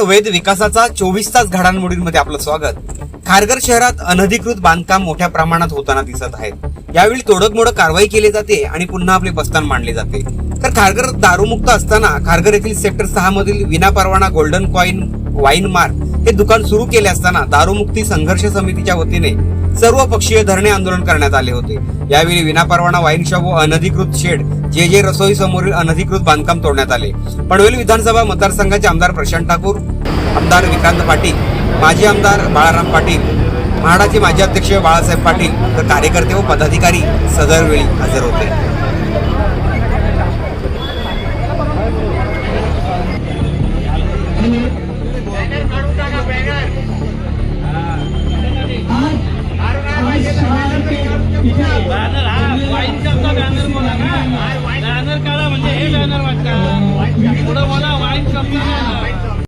अवैध विकासाचा चोवीस तास घडामोडींमध्ये आपलं स्वागत. खारघर शहरात अनधिकृत बांधकाम मोठ्या प्रमाणात होताना दिसत आहेत. यावेळी तोडक मोडक कारवाई केली जाते आणि पुन्हा आपले बस्तान मांडले जाते. तर खारघर दारूमुक्त असताना खारघर येथील सेक्टर सहा मधील विनापरवाना गोल्डन कॉईन वाईन मार्क हे दुकान सुरू केले असताना दारूमुक्ती संघर्ष समितीच्या वतीने सर्व पक्षीय धरणे आंदोलन करण्यात आले होते. यावेळी विनापरवाना वाईन शॉप व अनधिकृत शेड जे जे रसोई समोरील अनधिकृत बांधकाम तोडण्यात आले. पनवेल विधानसभा मतदारसंघाचे आमदार प्रशांत ठाकूर आमदार विक्रांत पाटील माजी आमदार बाळाराम पाटील म्हाडाचे माजी अध्यक्ष बाळासाहेब पाटील तर कार्यकर्ते व पदाधिकारी सदरवेळी हजर होते. येणार वाटतं? पुढं बोला